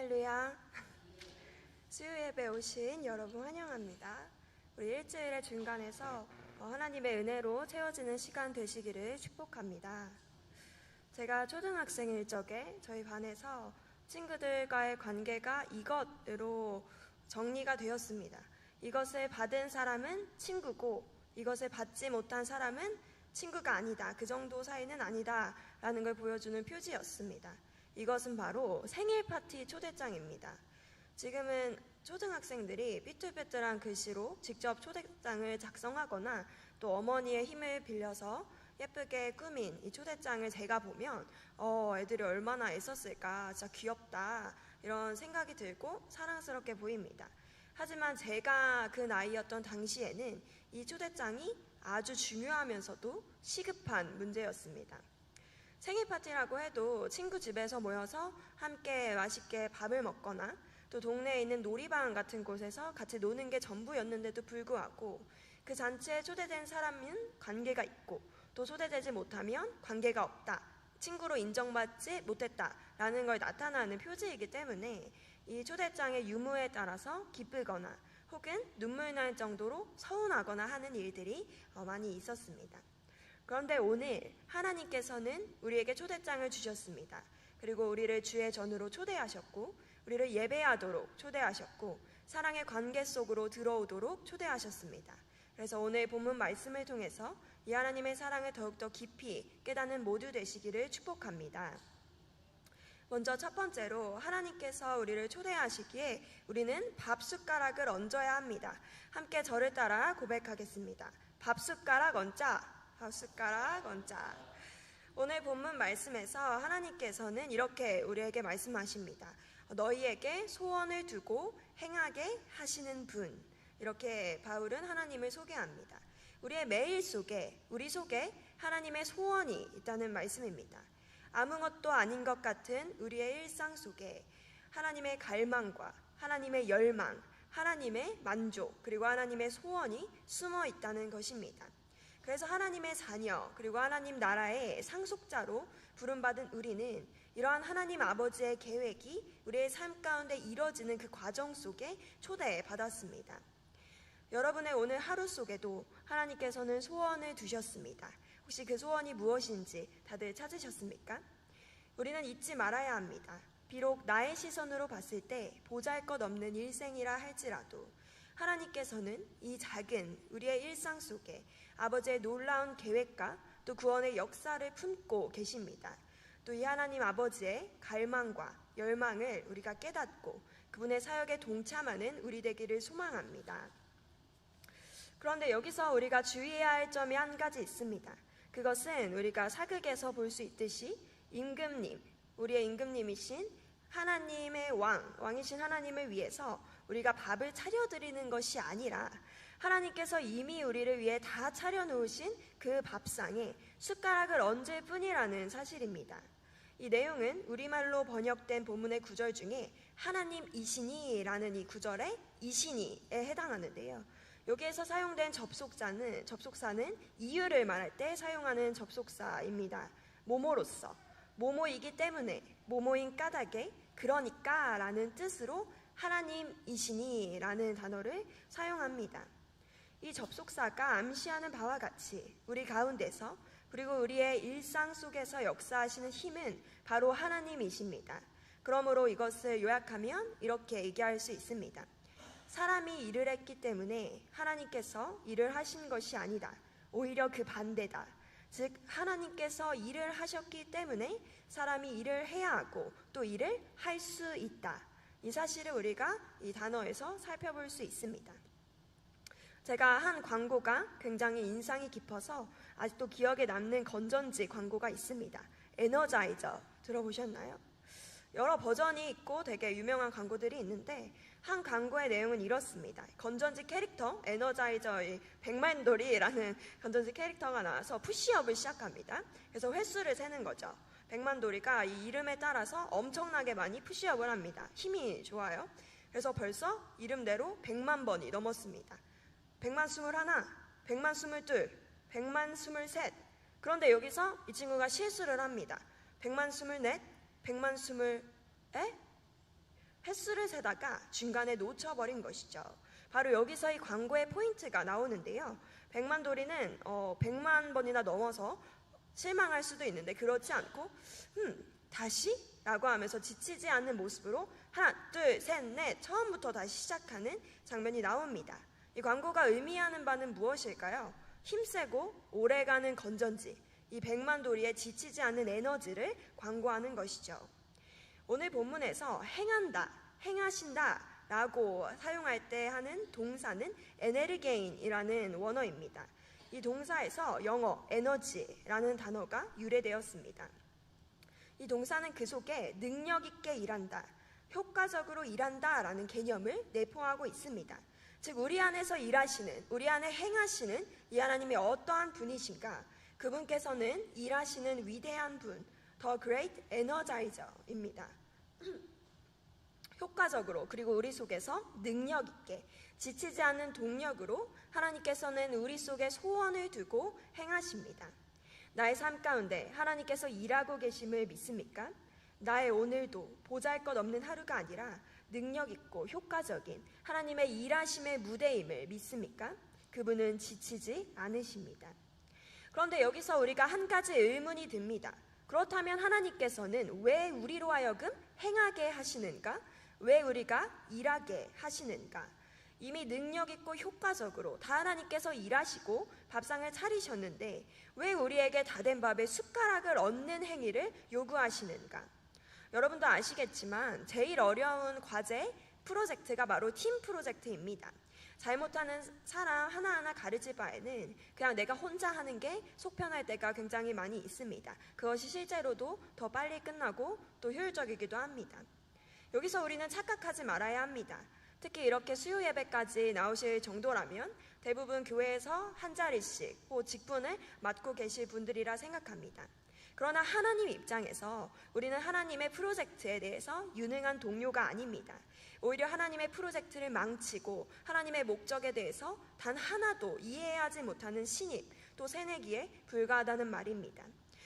할렐루야. 수요 예배 오신 여러분 환영합니다. 우리 일주일의 중간에서 어, 하나님의 은혜로 채워지는 시간 되시기를 축복합니다. 제가 초등학생일 적에 저희 반에서 친구들과의 관계가 이것으로 정리가 되었습니다. 이것을 받은 사람은 친구고 이것을 받지 못한 사람은 친구가 아니다. 그 정도 사이는 아니다. 라는 걸 보여주는 표지였습니다. 이것은 바로 생일 파티 초대장입니다. 지금은 초등학생들이 삐뚤빼뚤한 글씨로 직접 초대장을 작성하거나 또 어머니의 힘을 빌려서 예쁘게 꾸민 이 초대장을 제가 보면 어 애들이 얼마나 애썼을까 진짜 귀엽다 이런 생각이 들고 사랑스럽게 보입니다. 하지만 제가 그 나이였던 당시에는 이 초대장이 아주 중요하면서도 시급한 문제였습니다. 생일 파티라고 해도 친구 집에서 모여서 함께 맛있게 밥을 먹거나 또 동네에 있는 놀이방 같은 곳에서 같이 노는 게 전부였는데도 불구하고 그 잔치에 초대된 사람은 관계가 있고 또 초대되지 못하면 관계가 없다. 친구로 인정받지 못했다라는 걸 나타나는 표지이기 때문에 이 초대장의 유무에 따라서 기쁘거나 혹은 눈물 날 정도로 서운하거나 하는 일들이 어, 많이 있었습니다. 그런데 오늘 하나님께서는 우리에게 초대장을 주셨습니다. 그리고 우리를 주의 전으로 초대하셨고, 우리를 예배하도록 초대하셨고, 사랑의 관계 속으로 들어오도록 초대하셨습니다. 그래서 오늘 본문 말씀을 통해서 이 하나님의 사랑을 더욱더 깊이 깨닫는 모두 되시기를 축복합니다. 먼저 첫 번째로 하나님께서 우리를 초대하시기에 우리는 밥 숟가락을 얹어야 합니다. 함께 저를 따라 고백하겠습니다. 밥 숟가락 얹자. 밥 숟가락 얹자. 오늘 본문 말씀에서 하나님께서는 이렇게 우리에게 말씀하십니다. 너희에게 소원을 두고 행하게 하시는 분. 이렇게 바울은 하나님을 소개합니다. 우리의 매일 속에, 우리 속에 하나님의 소원이 있다는 말씀입니다. 아무것도 아닌 것 같은 우리의 일상 속에 하나님의 갈망과 하나님의 열망, 하나님의 만족, 그리고 하나님의 소원이 숨어 있다는 것입니다. 그래서 하나님의 자녀, 그리고 하나님 나라의 상속자로 부름받은 우리는 이러한 하나님 아버지의 계획이 우리의 삶 가운데 이뤄지는 그 과정 속에 초대받았습니다. 여러분의 오늘 하루 속에도 하나님께서는 소원을 두셨습니다. 혹시 그 소원이 무엇인지 다들 찾으셨습니까? 우리는 잊지 말아야 합니다. 비록 나의 시선으로 봤을 때 보잘 것 없는 일생이라 할지라도 하나님께서는 이 작은 우리의 일상 속에 아버지의 놀라운 계획과 또 구원의 역사를 품고 계십니다. 또 이 하나님 아버지의 갈망과 열망을 우리가 깨닫고 그분의 사역에 동참하는 우리 되기를 소망합니다. 그런데 여기서 우리가 주의해야 할 점이 한 가지 있습니다. 그것은 우리가 사극에서 볼 수 있듯이 임금님, 우리의 임금님이신 하나님의 왕, 왕이신 하나님을 위해서 우리가 밥을 차려드리는 것이 아니라 하나님께서 이미 우리를 위해 다 차려놓으신 그 밥상에 숟가락을 얹을 뿐이라는 사실입니다. 이 내용은 우리말로 번역된 본문의 구절 중에 하나님이시니라는 이 구절에 이시니에 해당하는데요. 여기에서 사용된 접속사는 접속사는 이유를 말할 때 사용하는 접속사입니다. 모모로서 모모이기 때문에 모모인 까닭에 그러니까라는 뜻으로 하나님이시니라는 단어를 사용합니다. 이 접속사가 암시하는 바와 같이 우리 가운데서 그리고 우리의 일상 속에서 역사하시는 힘은 바로 하나님이십니다. 그러므로 이것을 요약하면 이렇게 얘기할 수 있습니다. 사람이 일을 했기 때문에 하나님께서 일을 하신 것이 아니다. 오히려 그 반대다. 즉, 하나님께서 일을 하셨기 때문에 사람이 일을 해야 하고 또 일을 할 수 있다. 이 사실을 우리가 이 단어에서 살펴볼 수 있습니다. 제가 한 광고가 굉장히 인상이 깊어서 아직도 기억에 남는 건전지 광고가 있습니다. 에너자이저 들어보셨나요? 여러 버전이 있고 되게 유명한 광고들이 있는데 한 광고의 내용은 이렇습니다. 건전지 캐릭터 에너자이저의 백만돌이라는 건전지 캐릭터가 나와서 푸시업을 시작합니다. 그래서 횟수를 세는 거죠. 백만돌이가 이 이름에 따라서 엄청나게 많이 푸시업을 합니다. 힘이 좋아요. 그래서 벌써 이름대로 백만 번이 넘었습니다. 백만 스물하나, 백만 스물둘, 백만 스물셋. 그런데 여기서 이 친구가 실수를 합니다. 백만 스물넷, 백만 스물, 에? 횟수를 세다가 중간에 놓쳐버린 것이죠. 바로 여기서 이 광고의 포인트가 나오는데요. 백만 도리는 어, 100만 번이나 넘어서 실망할 수도 있는데 그렇지 않고 음, 다시? 라고 하면서 지치지 않는 모습으로 하나, 둘, 셋, 넷 처음부터 다시 시작하는 장면이 나옵니다. 이 광고가 의미하는 바는 무엇일까요? 힘세고 오래가는 건전지, 이 백만 도리의 지치지 않는 에너지를 광고하는 것이죠. 오늘 본문에서 행한다, 행하신다 라고 사용할 때 하는 동사는 에네르게인이라는 원어입니다. 이 동사에서 영어 에너지라는 단어가 유래되었습니다. 이 동사는 그 속에 능력 있게 일한다, 효과적으로 일한다라는 개념을 내포하고 있습니다. 즉 우리 안에서 일하시는, 우리 안에 행하시는 이 하나님이 어떠한 분이신가? 그분께서는 일하시는 위대한 분, The Great Energizer입니다. 효과적으로 그리고 우리 속에서 능력 있게 지치지 않는 동력으로 하나님께서는 우리 속에 소원을 두고 행하십니다. 나의 삶 가운데 하나님께서 일하고 계심을 믿습니까? 나의 오늘도 보잘 것 없는 하루가 아니라 능력 있고 효과적인 하나님의 일하심의 무대임을 믿습니까? 그분은 지치지 않으십니다. 그런데 여기서 우리가 한 가지 의문이 듭니다. 그렇다면 하나님께서는 왜 우리로 하여금 행하게 하시는가? 왜 우리가 일하게 하시는가? 이미 능력 있고 효과적으로 다 하나님께서 일하시고 밥상을 차리셨는데 왜 우리에게 다 된 밥에 숟가락을 얹는 행위를 요구하시는가? 여러분도 아시겠지만 제일 어려운 과제 프로젝트가 바로 팀 프로젝트입니다. 잘못하는 사람 하나하나 가르칠 바에는 그냥 내가 혼자 하는 게 속편할 때가 굉장히 많이 있습니다. 그것이 실제로도 더 빨리 끝나고 또 효율적이기도 합니다. 여기서 우리는 착각하지 말아야 합니다. 특히 이렇게 수요 예배까지 나오실 정도라면 대부분 교회에서 한 자리씩 或직분을 맡고 계실 분들이라 생각합니다. 그러나 하나님 입장에서 우리는 하나님의 프로젝트에 대해서 유능한 동료가 아닙니다. 오히려 하나님의 프로젝트를 망치고 하나님의 목적에 대해서 단 하나도 이해하지 못하는 신입 또 새내기에 불과하다는 말입니다.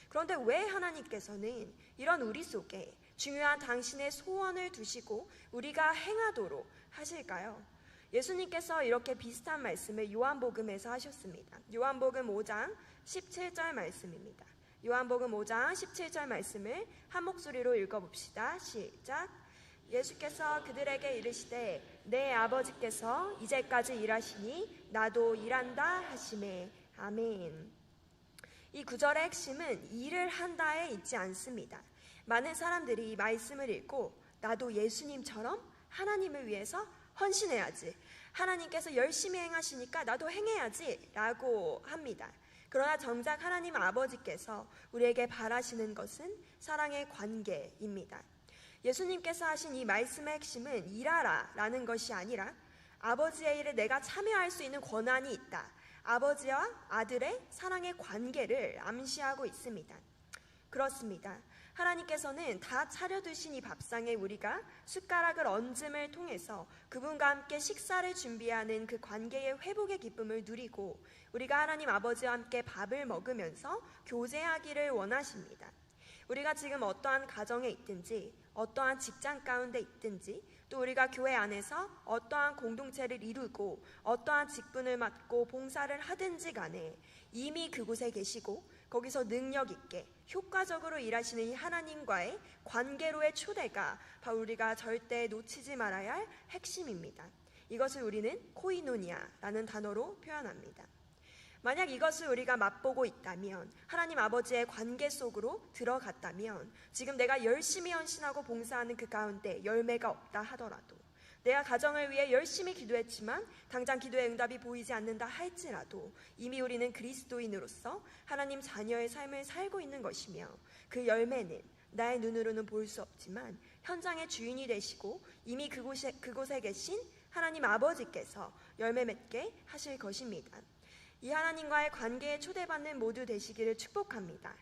그런데 왜 하나님께서는 이런 우리 속에 중요한 당신의 소원을 두시고 우리가 행하도록 하실까요? 예수님께서 이렇게 비슷한 말씀을 요한복음에서 하셨습니다. 요한복음 5장 17절 말씀입니다. 요한복음 5장 17절 말씀을 한 목소리로 읽어봅시다. 시작. 예수께서 그들에게 이르시되 내 아버지께서 이제까지 일하시니 나도 일한다 하심에 아멘. 이 구절의 핵심은 일을 한다에 있지 않습니다. 많은 사람들이 말씀을 읽고 나도 예수님처럼 하나님을 위해서 헌신해야지. 하나님께서 열심히 행하시니까 나도 행해야지. 라고 합니다. 그러나 정작 하나님 아버지께서 우리에게 바라시는 것은 사랑의 관계입니다. 예수님께서 하신 이 말씀의 핵심은 일하라 라는 것이 아니라 아버지의 일에 내가 참여할 수 있는 권한이 있다. 아버지와 아들의 사랑의 관계를 암시하고 있습니다. 그렇습니다. 하나님께서는 다 차려두신 이 밥상에 우리가 숟가락을 얹음을 통해서 그분과 함께 식사를 준비하는 그 관계의 회복의 기쁨을 누리고 우리가 하나님 아버지와 함께 밥을 먹으면서 교제하기를 원하십니다. 우리가 지금 어떠한 가정에 있든지 어떠한 직장 가운데 있든지 또 우리가 교회 안에서 어떠한 공동체를 이루고 어떠한 직분을 맡고 봉사를 하든지 간에 이미 그곳에 계시고 거기서 능력 있게 효과적으로 일하시는 이 하나님과의 관계로의 초대가 바로 우리가 절대 놓치지 말아야 할 핵심입니다. 이것을 우리는 코이노니아라는 단어로 표현합니다. 만약 이것을 우리가 맛보고 있다면 하나님 아버지의 관계 속으로 들어갔다면 지금 내가 열심히 헌신하고 봉사하는 그 가운데 열매가 없다 하더라도 내가 가정을 위해 열심히 기도했지만 당장 기도의 응답이 보이지 않는다 할지라도 이미 우리는 그리스도인으로서 하나님 자녀의 삶을 살고 있는 것이며 그 열매는 나의 눈으로는 볼 수 없지만 현장의 주인이 되시고 이미 그곳에, 그곳에 계신 하나님 아버지께서 열매 맺게 하실 것입니다. 이 하나님과의 관계에 초대받는 모두 되시기를 축복합니다.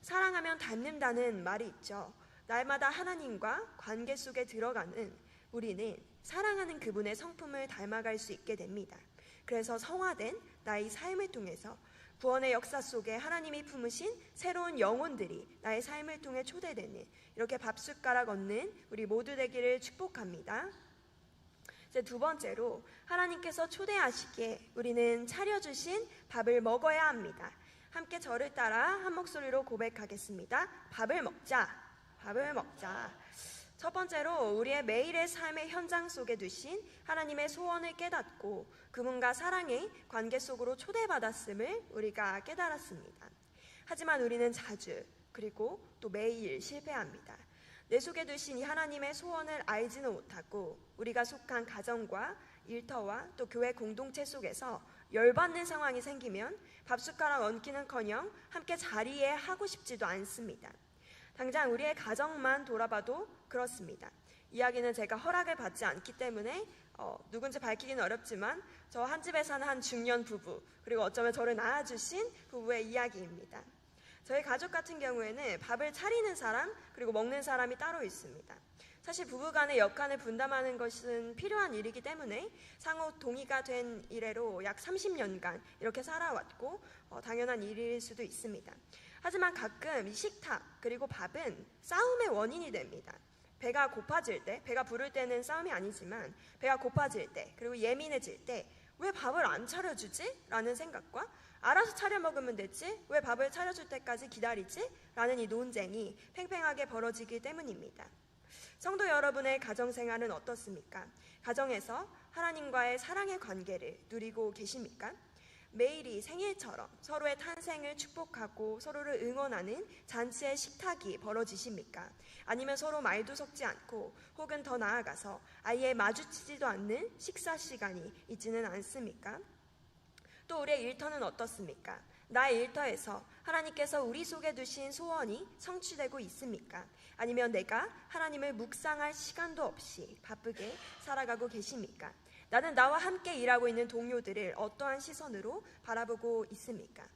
사랑하면 닮는다는 말이 있죠. 날마다 하나님과 관계 속에 들어가는 우리는 사랑하는 그분의 성품을 닮아갈 수 있게 됩니다. 그래서 성화된 나의 삶을 통해서 구원의 역사 속에 하나님이 품으신 새로운 영혼들이 나의 삶을 통해 초대되는 이렇게 밥숟가락 얻는 우리 모두 되기를 축복합니다. 이제 두 번째로 하나님께서 초대하시기에 우리는 차려주신 밥을 먹어야 합니다. 함께 저를 따라 한 목소리로 고백하겠습니다. 밥을 먹자. 밥을 먹자. 첫 번째로 우리의 매일의 삶의 현장 속에 두신 하나님의 소원을 깨닫고 그분과 사랑의 관계 속으로 초대받았음을 우리가 깨달았습니다. 하지만 우리는 자주 그리고 또 매일 실패합니다. 내 속에 두신 이 하나님의 소원을 알지는 못하고 우리가 속한 가정과 일터와 또 교회 공동체 속에서 열받는 상황이 생기면 밥숟가락 얹기는커녕 함께 자리에 하고 싶지도 않습니다. 당장 우리의 가정만 돌아봐도 그렇습니다. 이야기는 제가 허락을 받지 않기 때문에 어, 누군지 밝히기는 어렵지만 저 한 집에 사는 한 중년 부부 그리고 어쩌면 저를 낳아주신 부부의 이야기입니다. 저희 가족 같은 경우에는 밥을 차리는 사람 그리고 먹는 사람이 따로 있습니다. 사실 부부간의 역할을 분담하는 것은 필요한 일이기 때문에 상호 동의가 된 이래로 약 30년간 이렇게 살아왔고 어, 당연한 일일 수도 있습니다. 하지만 가끔 이 식탁 그리고 밥은 싸움의 원인이 됩니다. 배가 고파질 때, 배가 부를 때는 싸움이 아니지만 배가 고파질 때, 그리고 예민해질 때 왜 밥을 안 차려주지? 라는 생각과 알아서 차려 먹으면 되지? 왜 밥을 차려줄 때까지 기다리지? 라는 이 논쟁이 팽팽하게 벌어지기 때문입니다. 성도 여러분의 가정생활은 어떻습니까? 가정에서 하나님과의 사랑의 관계를 누리고 계십니까? 매일이 생일처럼 서로의 탄생을 축복하고 서로를 응원하는 잔치의 식탁이 벌어지십니까? 아니면 서로 말도 섞지 않고 혹은 더 나아가서 아예 마주치지도 않는 식사 시간이 있지는 않습니까? 또 우리의 일터는 어떻습니까? 나의 일터에서 하나님께서 우리 속에 두신 소원이 성취되고 있습니까? 아니면 내가 하나님을 묵상할 시간도 없이 바쁘게 살아가고 계십니까? 나는 나와 함께 일하고 있는 동료들을 어떠한 시선으로 바라보고 있습니까?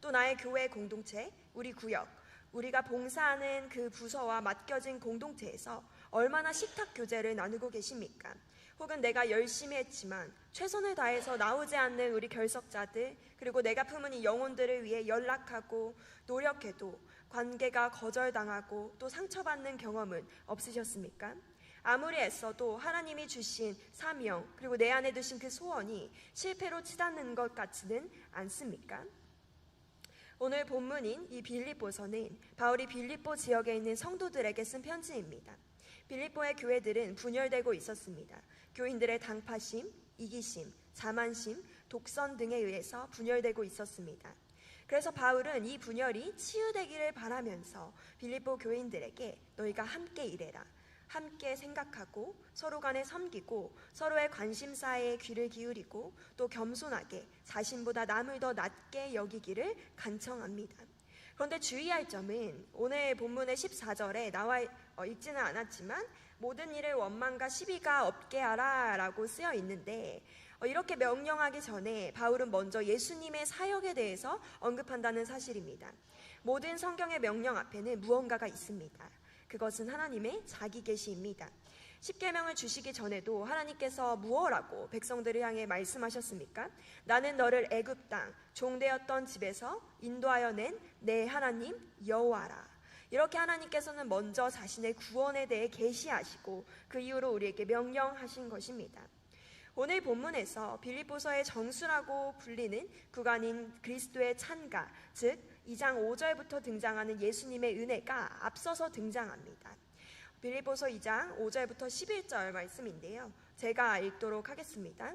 또 나의 교회 공동체, 우리 구역, 우리가 봉사하는 그 부서와 맡겨진 공동체에서 얼마나 식탁 교제를 나누고 계십니까? 혹은 내가 열심히 했지만 최선을 다해서 나오지 않는 우리 결석자들, 그리고 내가 품은 이 영혼들을 위해 연락하고 노력해도 관계가 거절당하고 또 상처받는 경험은 없으셨습니까? 아무리 애써도 하나님이 주신 사명 그리고 내 안에 두신 그 소원이 실패로 치닫는 것 같지는 않습니까? 오늘 본문인 이 빌립보서는 바울이 빌립보 지역에 있는 성도들에게 쓴 편지입니다. 빌립보의 교회들은 분열되고 있었습니다. 교인들의 당파심, 이기심, 자만심, 독선 등에 의해서 분열되고 있었습니다. 그래서 바울은 이 분열이 치유되기를 바라면서 빌립보 교인들에게 너희가 함께 일해라. 함께 생각하고 서로 간에 섬기고 서로의 관심사에 귀를 기울이고 또 겸손하게 자신보다 남을 더 낮게 여기기를 간청합니다. 그런데 주의할 점은 오늘 본문의 14절에 나와 어, 읽지는 않았지만 모든 일을 원망과 시비가 없게 하라 라고 쓰여 있는데 어, 이렇게 명령하기 전에 바울은 먼저 예수님의 사역에 대해서 언급한다는 사실입니다. 모든 성경의 명령 앞에는 무언가가 있습니다. 그것은 하나님의 자기 계시입니다. 십계명을 주시기 전에도 하나님께서 무엇라고 백성들을 향해 말씀하셨습니까? 나는 너를 애굽 땅 종되었던 집에서 인도하여 낸 내 하나님 여호와라. 이렇게 하나님께서는 먼저 자신의 구원에 대해 계시하시고 그 이후로 우리에게 명령하신 것입니다. 오늘 본문에서 빌립보서의 정수라고 불리는 구간인 그리스도의 찬가, 즉 2장 5절부터 등장하는 예수님의 은혜가 앞서서 등장합니다. 빌립보서 2장 5절부터 11절 말씀인데요. 제가 읽도록 하겠습니다.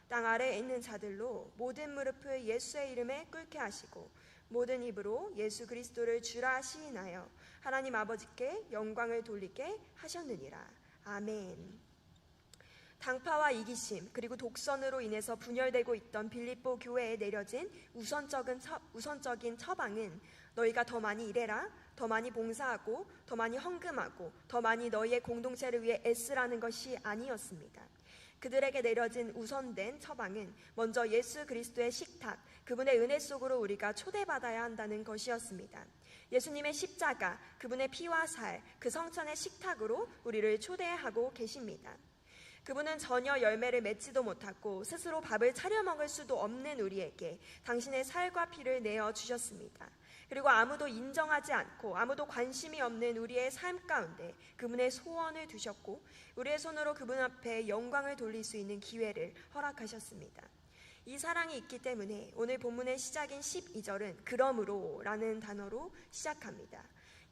땅 아래에 있는 자들로 모든 무릎을 예수의 이름에 꿇게 하시고 모든 입으로 예수 그리스도를 주라 시인하여 하나님 아버지께 영광을 돌리게 하셨느니라. 아멘. 당파와 이기심 그리고 독선으로 인해서 분열되고 있던 빌립보 교회에 내려진 우선적인, 처, 우선적인 처방은 너희가 더 많이 일해라, 더 많이 봉사하고, 더 많이 헌금하고, 더 많이 너희의 공동체를 위해 애쓰라는 것이 아니었습니다. 그들에게 내려진 우선된 처방은 먼저 예수 그리스도의 식탁, 그분의 은혜 속으로 우리가 초대받아야 한다는 것이었습니다. 예수님의 십자가, 그분의 피와 살, 그 성천의 식탁으로 우리를 초대하고 계십니다. 그분은 전혀 열매를 맺지도 못하고 스스로 밥을 차려 먹을 수도 없는 우리에게 당신의 살과 피를 내어 주셨습니다. 그리고 아무도 인정하지 않고 아무도 관심이 없는 우리의 삶 가운데 그분의 소원을 두셨고 우리의 손으로 그분 앞에 영광을 돌릴 수 있는 기회를 허락하셨습니다. 이 사랑이 있기 때문에 오늘 본문의 시작인 12절은 그러므로 라는 단어로 시작합니다.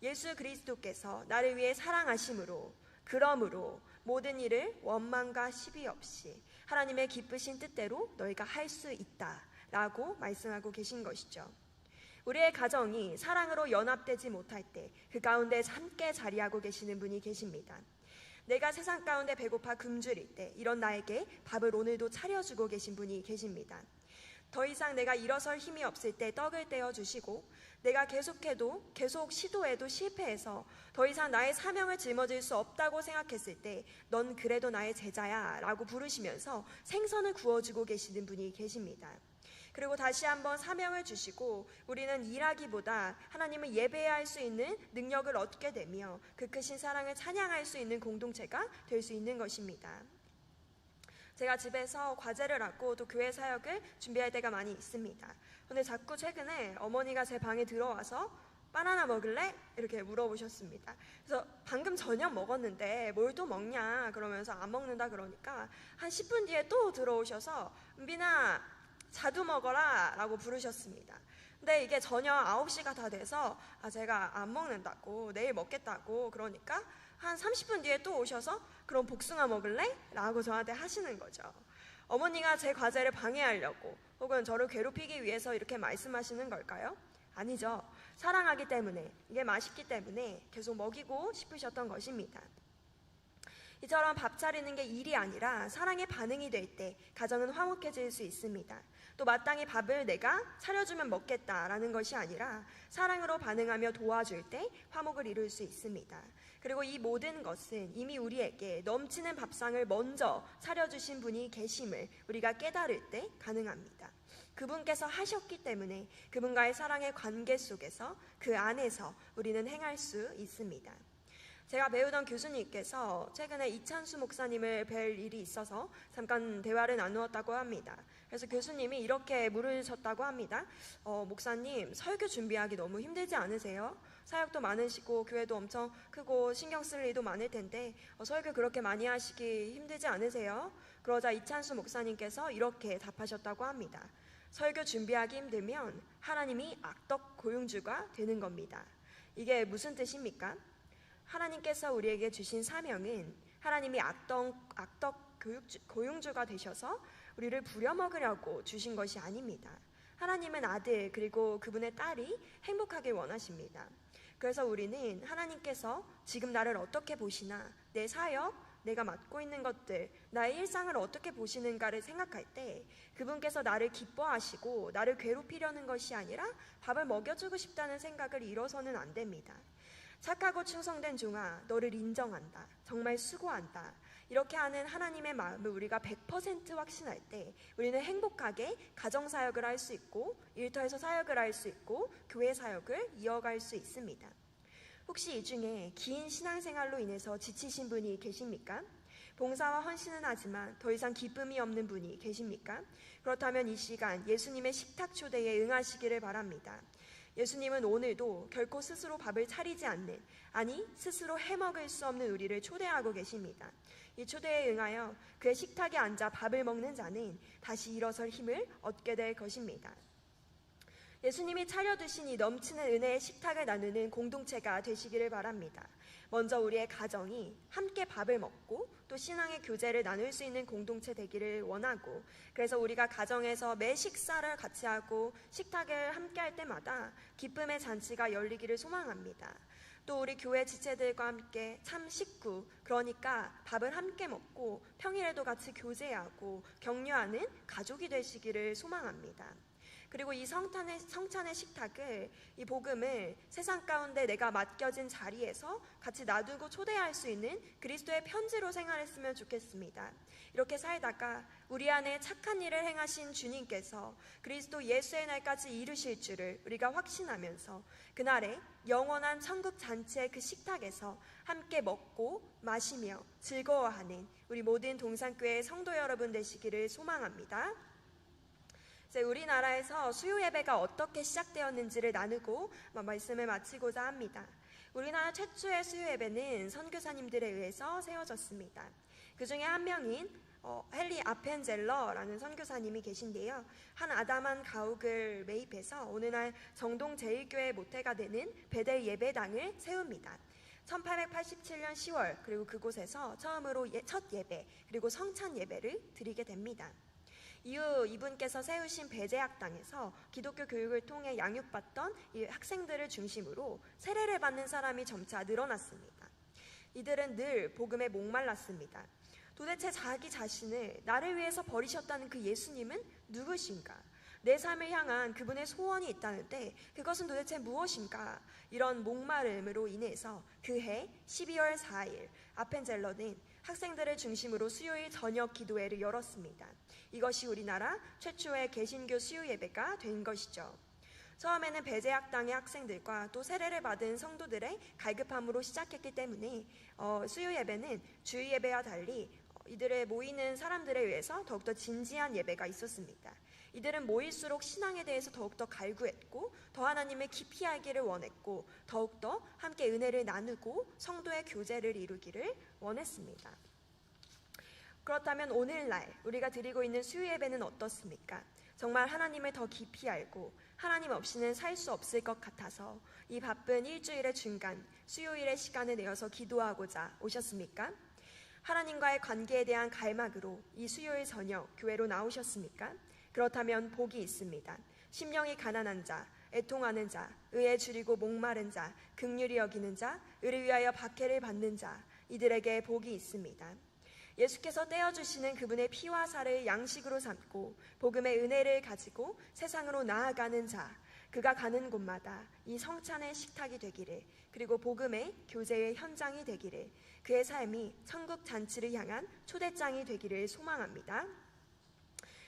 예수 그리스도께서 나를 위해 사랑하심으로 그러므로 모든 일을 원망과 시비 없이 하나님의 기쁘신 뜻대로 너희가 할 수 있다 라고 말씀하고 계신 것이죠. 우리의 가정이 사랑으로 연합되지 못할 때 그 가운데 함께 자리하고 계시는 분이 계십니다. 내가 세상 가운데 배고파 굶주릴 때 이런 나에게 밥을 오늘도 차려주고 계신 분이 계십니다. 더 이상 내가 일어설 힘이 없을 때 떡을 떼어 주시고 내가 계속해도 계속 시도해도 실패해서 더 이상 나의 사명을 짊어질 수 없다고 생각했을 때 넌 그래도 나의 제자야 라고 부르시면서 생선을 구워 주고 계시는 분이 계십니다. 그리고 다시 한번 사명을 주시고 우리는 일하기보다 하나님을 예배해야 할수 있는 능력을 얻게 되며 그 크신 사랑을 찬양할 수 있는 공동체가 될 수 있는 것입니다. 제가 집에서 과제를 하고 또 교회 사역을 준비할 때가 많이 있습니다. 근데 자꾸 최근에 어머니가 제 방에 들어와서 바나나 먹을래? 이렇게 물어보셨습니다. 그래서 방금 저녁 먹었는데 뭘 또 먹냐? 그러면서 안 먹는다 그러니까 한 10분 뒤에 또 들어오셔서 은빈아 자두 먹어라 라고 부르셨습니다. 근데 이게 저녁 9시가 다 돼서 아 제가 안 먹는다고 내일 먹겠다고 그러니까 한 30분 뒤에 또 오셔서 그럼 복숭아 먹을래? 라고 저한테 하시는 거죠. 어머니가 제 과제를 방해하려고 혹은 저를 괴롭히기 위해서 이렇게 말씀하시는 걸까요? 아니죠. 사랑하기 때문에 이게 맛있기 때문에 계속 먹이고 싶으셨던 것입니다. 이처럼 밥 차리는 게 일이 아니라 사랑의 반응이 될 때 가정은 화목해질 수 있습니다. 또 마땅히 밥을 내가 차려주면 먹겠다라는 것이 아니라 사랑으로 반응하며 도와줄 때 화목을 이룰 수 있습니다. 그리고 이 모든 것은 이미 우리에게 넘치는 밥상을 먼저 차려주신 분이 계심을 우리가 깨달을 때 가능합니다. 그분께서 하셨기 때문에 그분과의 사랑의 관계 속에서 그 안에서 우리는 행할 수 있습니다. 제가 배우던 교수님께서 최근에 이찬수 목사님을 뵐 일이 있어서 잠깐 대화를 나누었다고 합니다. 그래서 교수님이 이렇게 물으셨다고 합니다. 어, 목사님, 설교 준비하기 너무 힘들지 않으세요? 사역도 많으시고 교회도 엄청 크고 신경 쓸 일도 많을 텐데 어, 설교 그렇게 많이 하시기 힘들지 않으세요? 그러자 이찬수 목사님께서 이렇게 답하셨다고 합니다. 설교 준비하기 힘들면 하나님이 악덕 고용주가 되는 겁니다. 이게 무슨 뜻입니까? 하나님께서 우리에게 주신 사명은 하나님이 악덕, 악덕 교육주, 고용주가 되셔서 우리를 부려먹으려고 주신 것이 아닙니다. 하나님은 아들 그리고 그분의 딸이 행복하길 원하십니다. 그래서 우리는 하나님께서 지금 나를 어떻게 보시나 내 사역, 내가 맡고 있는 것들, 나의 일상을 어떻게 보시는가를 생각할 때 그분께서 나를 기뻐하시고 나를 괴롭히려는 것이 아니라 밥을 먹여주고 싶다는 생각을 잃어서는 안 됩니다. 착하고 충성된 종아, 너를 인정한다. 정말 수고한다. 이렇게 하는 하나님의 마음을 우리가 100% 확신할 때 우리는 행복하게 가정 사역을 할 수 있고 일터에서 사역을 할 수 있고 교회 사역을 이어갈 수 있습니다. 혹시 이 중에 긴 신앙생활로 인해서 지치신 분이 계십니까? 봉사와 헌신은 하지만 더 이상 기쁨이 없는 분이 계십니까? 그렇다면 이 시간 예수님의 식탁 초대에 응하시기를 바랍니다. 예수님은 오늘도 결코 스스로 밥을 차리지 않는, 아니, 스스로 해먹을 수 없는 우리를 초대하고 계십니다. 이 초대에 응하여 그의 식탁에 앉아 밥을 먹는 자는 다시 일어설 힘을 얻게 될 것입니다. 예수님이 차려두신 이 넘치는 은혜의 식탁을 나누는 공동체가 되시기를 바랍니다. 먼저 우리의 가정이 함께 밥을 먹고 또 신앙의 교제를 나눌 수 있는 공동체 되기를 원하고 그래서 우리가 가정에서 매 식사를 같이 하고 식탁을 함께 할 때마다 기쁨의 잔치가 열리기를 소망합니다. 또 우리 교회 지체들과 함께 참 식구, 그러니까 밥을 함께 먹고 평일에도 같이 교제하고 격려하는 가족이 되시기를 소망합니다. 그리고 이 성탄의, 성찬의 식탁을, 이 복음을 세상 가운데 내가 맡겨진 자리에서 같이 놔두고 초대할 수 있는 그리스도의 편지로 생활했으면 좋겠습니다. 이렇게 살다가 우리 안에 착한 일을 행하신 주님께서 그리스도 예수의 날까지 이루실 줄을 우리가 확신하면서 그날에 영원한 천국 잔치의 그 식탁에서 함께 먹고 마시며 즐거워하는 우리 모든 동산교회 성도 여러분 되시기를 소망합니다. 이제 우리나라에서 수요 예배가 어떻게 시작되었는지를 나누고 말씀을 마치고자 합니다. 우리나라 최초의 수요 예배는 선교사님들에 의해서 세워졌습니다. 그 중에 한 명인 어, 헨리 아펜젤러라는 선교사님이 계신데요. 한 아담한 가옥을 매입해서 어느 날 정동 제1교회 모태가 되는 베델 예배당을 세웁니다. 1887년 10월 그리고 그곳에서 처음으로 예, 첫 예배 그리고 성찬 예배를 드리게 됩니다. 이후 이분께서 세우신 배제학당에서 기독교 교육을 통해 양육받던 이 학생들을 중심으로 세례를 받는 사람이 점차 늘어났습니다. 이들은 늘 복음에 목말랐습니다. 도대체 자기 자신을 나를 위해서 버리셨다는 그 예수님은 누구신가? 내 삶을 향한 그분의 소원이 있다는데 그것은 도대체 무엇인가? 이런 목마름으로 인해서 그해 12월 4일 아펜젤러는 학생들을 중심으로 수요일 저녁 기도회를 열었습니다. 이것이 우리나라 최초의 개신교 수요 예배가 된 것이죠. 처음에는 배제학당의 학생들과 또 세례를 받은 성도들의 갈급함으로 시작했기 때문에 어, 수요 예배는 주일 예배와 달리 어, 이들의 모이는 사람들에 의해서 더욱더 진지한 예배가 있었습니다. 이들은 모일수록 신앙에 대해서 더욱더 갈구했고 더 하나님을 깊이 알기를 원했고 더욱더 함께 은혜를 나누고 성도의 교제를 이루기를 원했습니다. 그렇다면 오늘날 우리가 드리고 있는 수요 예배는 어떻습니까? 정말 하나님을 더 깊이 알고 하나님 없이는 살 수 없을 것 같아서 이 바쁜 일주일의 중간 수요일의 시간을 내어서 기도하고자 오셨습니까? 하나님과의 관계에 대한 갈망으로 이 수요일 저녁 교회로 나오셨습니까? 그렇다면 복이 있습니다. 심령이 가난한 자, 애통하는 자, 의에 줄이고 목마른 자, 극률이 여기는 자, 의를 위하여 박해를 받는 자, 이들에게 복이 있습니다. 예수께서 떼어주시는 그분의 피와 살을 양식으로 삼고 복음의 은혜를 가지고 세상으로 나아가는 자, 그가 가는 곳마다 이 성찬의 식탁이 되기를 그리고 복음의 교제의 현장이 되기를 그의 삶이 천국 잔치를 향한 초대장이 되기를 소망합니다.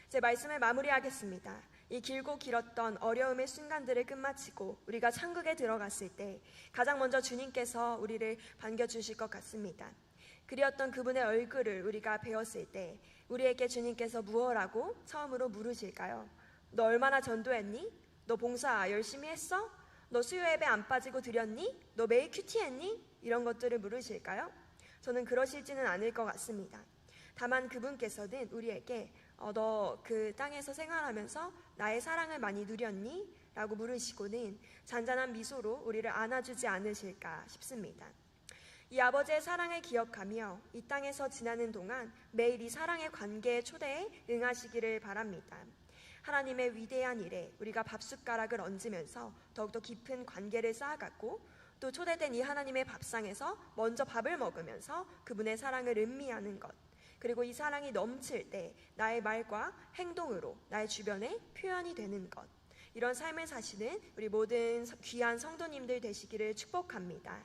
제 말씀을 마무리하겠습니다. 이 길고 길었던 어려움의 순간들을 끝마치고 우리가 천국에 들어갔을 때 가장 먼저 주님께서 우리를 반겨주실 것 같습니다. 그리었던 그분의 얼굴을 우리가 배웠을 때 우리에게 주님께서 무엇라고 처음으로 물으실까요? 너 얼마나 전도했니? 너 봉사 열심히 했어? 너 수요 예배 안 빠지고 드렸니? 너 매일 큐티했니? 이런 것들을 물으실까요? 저는 그러실지는 않을 것 같습니다. 다만 그분께서는 우리에게 어, 너 그 땅에서 생활하면서 나의 사랑을 많이 누렸니? 라고 물으시고는 잔잔한 미소로 우리를 안아주지 않으실까 싶습니다. 이 아버지의 사랑을 기억하며 이 땅에서 지나는 동안 매일 이 사랑의 관계의 초대에 응하시기를 바랍니다. 하나님의 위대한 일에 우리가 밥숟가락을 얹으면서 더욱더 깊은 관계를 쌓아갔고 또 초대된 이 하나님의 밥상에서 먼저 밥을 먹으면서 그분의 사랑을 음미하는 것. 그리고 이 사랑이 넘칠 때 나의 말과 행동으로 나의 주변에 표현이 되는 것. 이런 삶을 사시는 우리 모든 귀한 성도님들 되시기를 축복합니다.